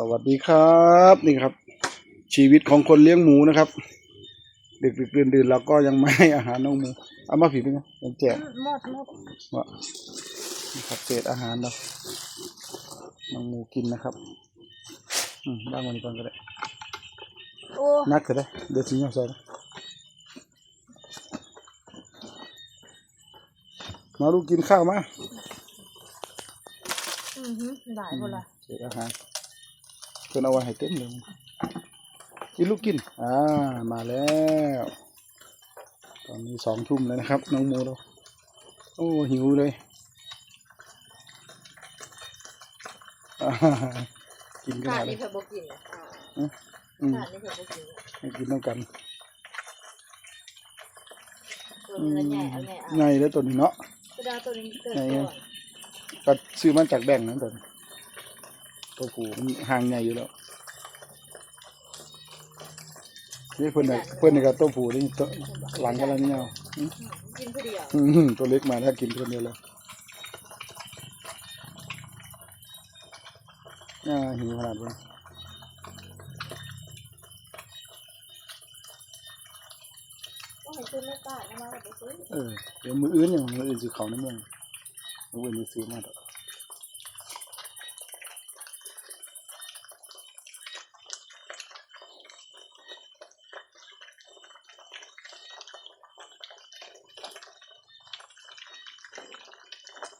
สวัสดีครับนี่ครับ ชีวิตของคนเลี้ยงหมูนะครับดึกดึกดื่นดื่นๆเราก็ยังไม่ให้อาหารน้องหมูเอามาผิดไหมนะยังแจกหมดหมดว่านี่ครับเศษอาหารเราน้องหมูกินนะครับอืมบ้างวันนี้ก่อนก็ได้โอ้นักก็ได้เดี๋ยวทิ้งเอาใส่นะมาลูกกินข้าวมาอือหือได้หมดละเศษอาหารเพื่อ นเอาไว้ให้เต็มเลยกินลูกกิน อ่า มาแล้ว ตอนนี้สองทุ่มแล้วนะครับ น้องหมูเราโอ้ หิวเลยกินกันขาดนี่เพิ่นบ่กินอ่าขาดนี่เพิ่นบ่กินอ่กินต้องกันตัวนี้ใหญ่เอาใหญ่เอาไงแล้วตัวนี้เนาะกระดาตัวนี้เกิดก่อนก็ซื้อมาจากแบงค์นั่นตัวนี้ ตัวผูมันห่างใหญ่อยู่แล้วนี่เพื่อนน่ะเพื่อนนี่ก็ตัวผูนี่ตัวหลังกันแล้วเนี่ยเอากินผู้เดียวอืมตัวเล็กมาถ้ากินคนเดียวเลยอ่าหิวขนาดนี้ต้องให้ซื้อไม่ป้านะมาก็ไปซื้อเออเดี๋ยวมืออื่นอย่างมืออื่นสิเขาในเมืองมืออื่นมีซื้อมาดอก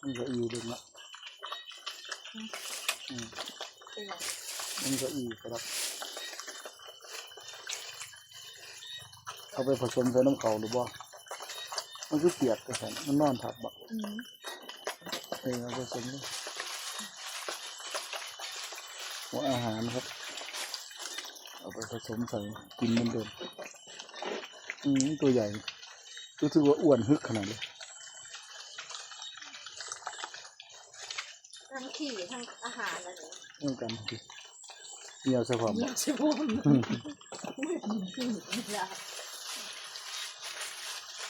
มันก็อีเดึงละอืมเป็นไงมันก็อีครับ เอาไปผสมใส่น้ำเขาหรือบ่มันคือเปียกแต่ฉันมันนอนทับบ่อืมเออเอาผสมด้วยหัวอาหารครับ เอาไปผสมใส่กินเหมันเดิมอืมตัวใหญ่รู้สึกว่าอ้วนฮึกขนาดเลย ทั้ง ขี่ทั้งอาหารอะไรเนี่ยเหมือนกันดิเหนียวใส่ความเยี่ยมชิบุมอืมกินแล้ว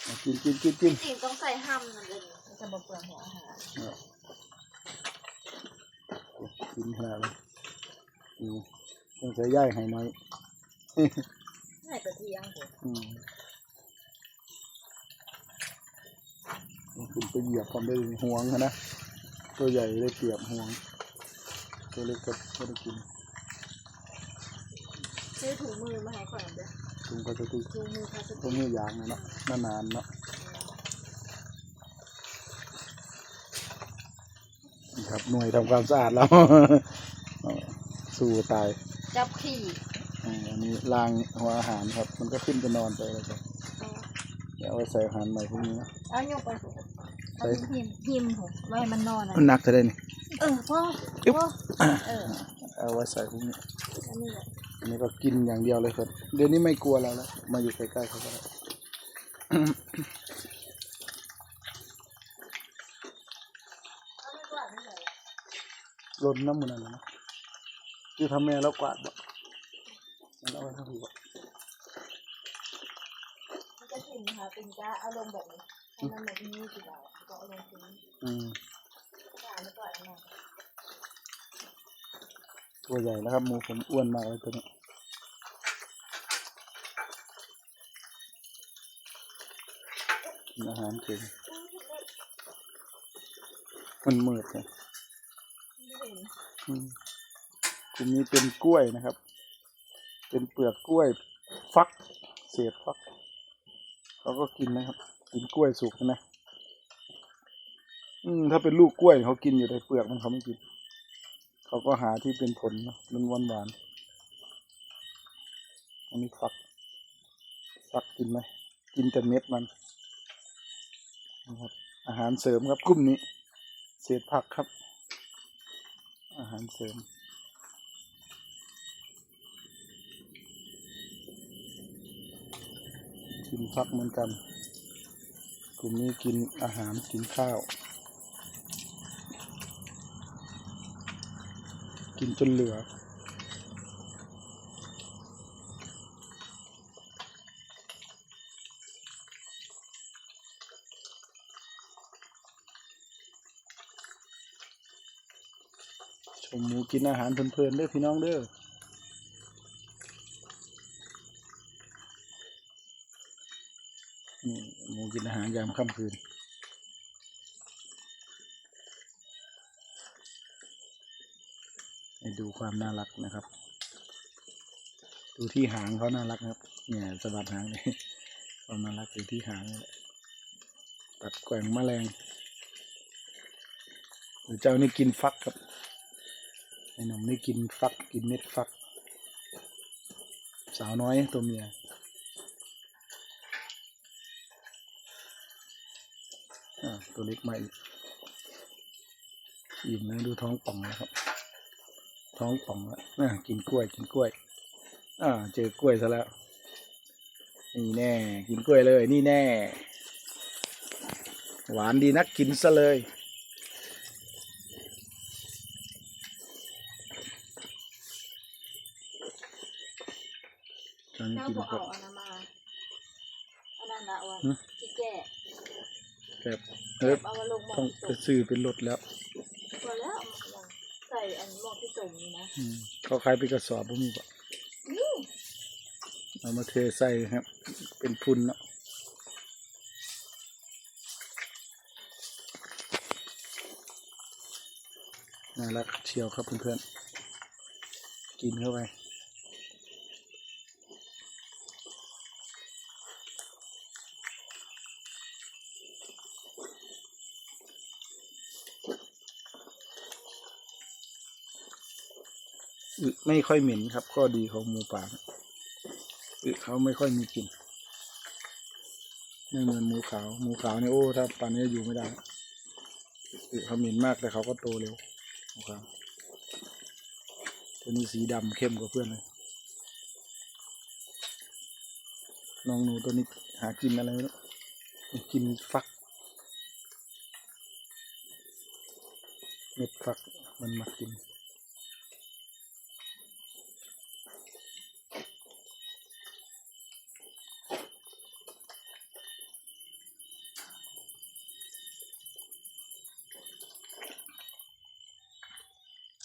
เอากินกินกินกินจริงต้องใส่ห้ำนั่นเลยมันจะบ่เปลืองหัวอาหารเอากินขนาดเลยอืมต้องใส่ย่ายให้น้อยให้ตัวเที่ยงผมอืมคุณไปเหยียบความได้ห่วงอะนะ ตัวใหญ่ได้เปรียบห่วง ตัวเล็กก็ไม่ได้กินซื้อถุงมือมาให้ก่อนเด้อถุงพลาสติกถุงมือพลาสตัติวกนี้ยางนะเนาะนานๆเนาะนี่ครับหน่วยทำความสะอาดแล้วเอาสู้ตายจับขี่อ่าอันนี้ล้างหัวอาหารครับ มันก็ขึ้นไปนอนไปแล้วครับเดี๋ยวเอาไว้ใส่อาหารใหม่พวกนี้นะเอาโยกไป เอาพิมพ์พิมพ์ผมไว้มันนอนอะมันหนักจะได้นี่เออพ่ออึ๊บพ่อเออเอาไว้ใส่พวกนี้อันนี้แหละอันนี้ก็กินอย่างเดียวเลยครับเดี๋ยวนี้ไม่กลัวเราแล้วมาอยู่ใกล้ๆเขาก็ได้เอาไม่กวาดไม่ใส่ลนน้ำมันนั่นนะที่ทำแม่แล้วกวาดบ่มันเอาไว้ข้างที่บ่มันจะกินค่ะเป็นจ้าเอาลงแบบนี้ให้มันแบบนี้สิเรา ก็เอาลงตรงนี้อืมกวาดไม่กวาดอันนั้นตัวใหญ่แล้วครับหมูผมอ้วนมากเลยตัวนี้กินอาหารเก่งมันมืดเลยไม่เห็นอืมทีนี้เป็นกล้วยนะครับ เป็นเปลือกกล้วย ฟัก เศษฟักเขาก็กินนะครับ กินกล้วยสุกนะ อืมถ้าเป็นลูกกล้วยเขากินอยู่ในเปลือกมันเขาไม่กิน เขาก็หาที่เป็นผลนะมันหวานหวานๆอันนี้ฟักฟักกินไหมกินแต่เม็ดมันนะครับอาหารเสริมครับกลุ่มนี้ เศษผักครับ อาหารเสริมกินฟักเหมือนกัน กลุ่มนี้กินอาหารกินข้าว กินจนเหลือ ชมหมูกินอาหารเพลินๆเด้อพี่น้องเด้อนี่หมูกินอาหารยามค่ำคืน ให้ดูความน่ารักนะครับ ดูที่หางเขาน่ารักครับ เนี่ยสะบัดหางเลยความน่ารักอยู่ที่หางนี่แหละตัดแกว่งแมลงหรือเจ้านี่กินฟักครับไอ้หนุ่มนี่กินฟักกินเม็ดฟัก สาวน้อยตัวเมียอ่าตัวเล็กมาอีก อิ่มนะดูท้องป่องนะครับ ท้องป่องแล้วน่ากินกล้วยกินกล้วย อ่า เจอกล้วยซะแล้ว นี่แน่ กินกล้วยเลย นี่แน่ หวานดีนักกินซะเลยตอนนี้เจ้ากินบอกครัเอาบอันนั้นมาอันนั้นละวันหึที่แก่ครับเออเอามาลงหม้อต้องที่ไปตุ่มซื้อเป็นรถแล้วพอแล้วใส่ อันหม้อที่ตุ่มนี่นะอืมเขาขายเป็นกระสอบบ่มีปะนี่เอามาเทใส่ครับ เป็นพุนเนาะน่ารักเชียวครับเพื่อนๆกินเข้าไป อึ ไม่ค่อยเหม็นครับ ข้อดีของหมูป่าอึเขาไม่ค่อยมีกลิ่นไม่เหมือนหมูขาวหมูขาวเนี่ยโอ้ถ้าป่านนี้อยู่ไม่ได้อึเขาเหม็นมากแต่เขาก็โตเร็วหมูขาวตัวนี้สีดำเข้มกว่าเพื่อนเลยน้องหนูตัวนี้หากินอะไรไม่รู้กินฟัก เม็ดฟักมันมากิน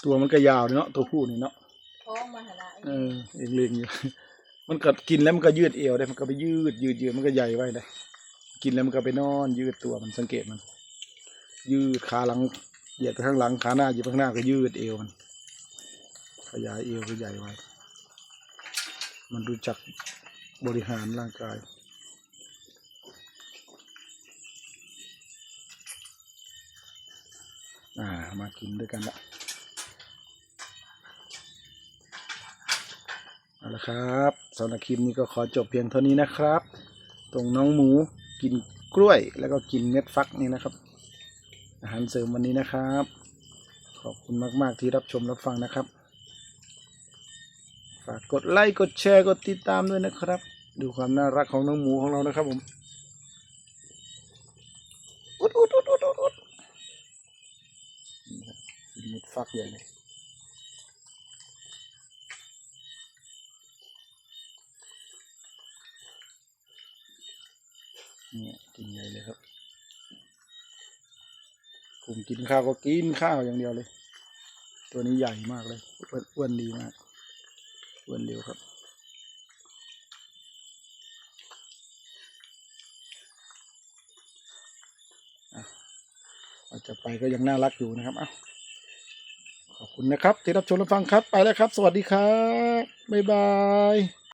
ตัวมันก็ยาวเนาะตัวผู้นี่เนาะท้องมาหาละเออเองเลียงอยู่ มันก็กินแล้วมันก็ยืดเอวได้มันก็ไปยืดยืดยืดมันก็ใหญ่ไว้ได้กินแล้วมันก็ไปนอน ยืดตัวมันสังเกตมัน ยืดขาหลังเหยียดไปข้างหลังขาหน้าเหยียดไปข้างหน้าก็ยืดเอวมันขยายเอวก็ใหญ่ไว้ มันรู้จักบริหารร่างกายอ่ามากินด้วยกันละ เอาละครับสำหรับคลิปนี้ก็ขอจบเพียงเท่านี้นะครับ ตรงน้องหมูกินกล้วยแล้วก็กินเม็ดฟักนี่นะครับ อาหารเสริมวันนี้นะครับ ขอบคุณมาก ๆ ที่รับชมรับฟังนะครับ ฝากกดไลค์กดแชร์กดติดตามด้วยนะครับ ดูความน่ารักของน้องหมูของเรานะครับผมอุดอุดอุดอุดอุดอุดนี่ครับกินเม็ดฟักใหญ่เลย เนี่ยกินใหญ่เลยครับผมกินข้าวก็กินข้าวอย่างเดียวเลย ตัวนี้ใหญ่มากเลยอ้วนนดีมากอ้วนเร็วครับอาจจะไปก็ยังน่ารักอยู่นะครับ เอ้าขอบคุณนะครับ ที่รับชมรับฟังครับ ไปแล้วครับ สวัสดีครับ บ๊ายบาย